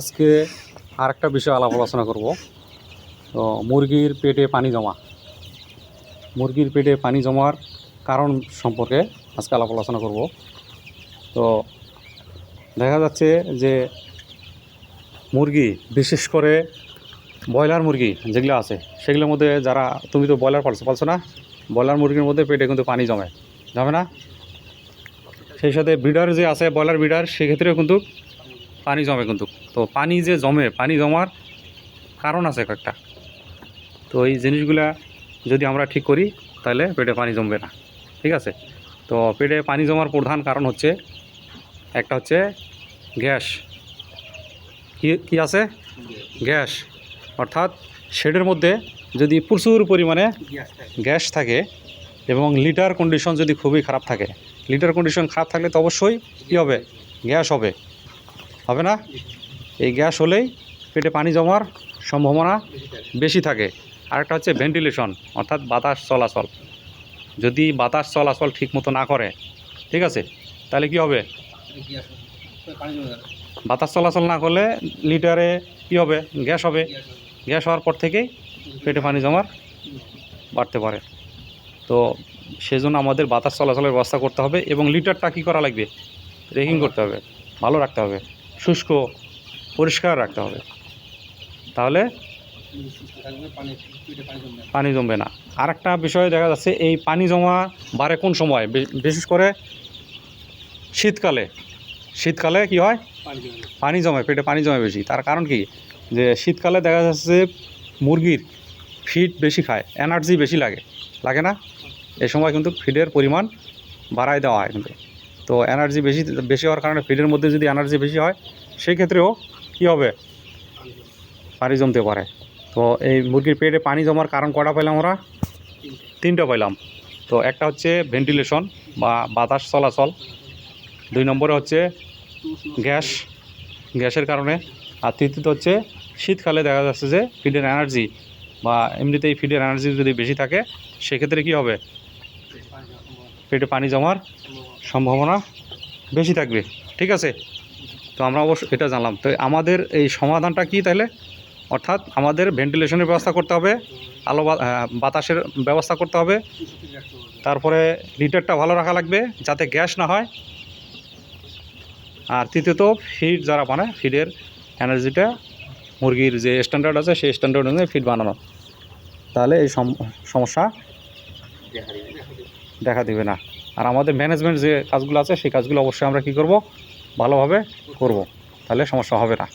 আজকে আর একটা বিষয় আলাপ আলোচনা করব। তো মুরগির পেটে পানি জমা। মুরগির পেটে পানি জমার কারণ সম্পর্কে আজকে আলাপ আলোচনা করব। তো দেখা যাচ্ছে যে মুরগি, বিশেষ করে ব্রয়লার মুরগি যেগুলো আছে, সেগুলোর মধ্যে যারা, তুমি তো ব্রয়লার পালছো পালছো না? ব্রয়লার মুরগির মধ্যে পেটে কিন্তু পানি জমে। জমে না? সেই সাথে ব্রিডার যে আছে, ব্রয়লার ব্রিডার, সেক্ষেত্রেও কিন্তু পানি জমে কিন্তু। তো পানি যে জমে, পানি জমার কারণ আছে কয়েকটা। তো এই জিনিসগুলা যদি আমরা ঠিক করি, তাহলে পেটে পানি জমবে না। ঠিক আছে? তো পেটে পানি জমার প্রধান কারণ হচ্ছে, একটা হচ্ছে গ্যাস। কি কি আছে? গ্যাস। অর্থাৎ শেডের মধ্যে যদি প্রচুর পরিমাণে গ্যাস থাকে এবং লিটার কন্ডিশন যদি খুবই খারাপ থাকে, লিটার কন্ডিশন খারাপ থাকলে তো অবশ্যই কী হবে, গ্যাস হবে। হবে না। এই গ্যাস হলেই পেটে পানি জমার সম্ভাবনা বেশি থাকে। আরেকটা হচ্ছে ভেন্টিলেশন, অর্থাৎ বাতাস চলাচল। যদি বাতাস চলাচল ঠিকমতো না করে, ঠিক আছে? তাহলে কি হবে? বাতাস চলাচল না করলে লিটারে কি হবে? গ্যাস হবে। গ্যাস হওয়ার পর থেকেই পেটে পানি জমার বাড়তে পারে। তো সেজন্য আমাদের বাতাস চলাচলের ব্যবস্থা করতে হবে এবং লিটারটা কী করা লাগবে? রেকিং করতে হবে। ভালো রাখতে হবে। শুষ্ক পরিষ্কার রাখতে হবে। তাহলে পানি জমবে না। আর একটা বিষয় দেখা যাচ্ছে, এই পানি জমা বাড়ে কোন সময়? বিশেষ করে শীতকালে। শীতকালে কি হয়? পানি জমে, পেটে পানি জমে বেশি। তার কারণ কি? যে শীতকালে দেখা যাচ্ছে মুরগির ফিড বেশি খায় এনার্জি বেশি লাগে। লাগে না? এই সময় কিন্তু ফিডের পরিমাণ বাড়ায় দেওয়া হয় কিন্তু। তো এনার্জি বেশি বেশি হওয়ার কারণে ফিডের মধ্যে যদি এনার্জি বেশি হয়, সেই ক্ষেত্রেও কী হবে? পানি জমতে পারে। তো এই মুরগির পেটে পানি জমার কারণ কটা পেলাম আমরা? তিনটা পেলাম তো একটা হচ্ছে ভেন্টিলেশন বা বাতাস চলাচল। দুই নম্বরে হচ্ছে গ্যাস, গ্যাসের কারণে। আর তৃতীয়ত হচ্ছে শীতকালে দেখা যাচ্ছে যে ফিডের এনার্জি বা এমনিতেই ফিডের এনার্জি যদি বেশি থাকে, সেক্ষেত্রে কী হবে? পেটে পানি জমার সম্ভাবনা বেশি থাকবে। ঠিক আছে? তো আমরা অবশ্য এটা জানলাম। তো আমাদের এই সমাধানটা কি তাহলে? অর্থাৎ আমাদের ভেন্টিলেশনের ব্যবস্থা করতে হবে, আলো বাতাসের ব্যবস্থা করতে হবে। তারপরে লিটারটা ভালো রাখা লাগবে যাতে গ্যাস না হয়। আর তৃতীয়ত ফিড যারা বানায় ফিডের এনার্জিটা মুরগির যে স্ট্যান্ডার্ড আছে, সেই স্ট্যান্ডার্ড অনুযায়ী ফিড বানানো। তাহলে এই সম- সমস্যা দেখা দিবে না। আর আমাদের ম্যানেজমেন্ট যে কাজগুলো আছে, সেই কাজগুলো অবশ্যই আমরা কি করব? ভালোভাবে করব। তাহলে সমস্যা হবে না।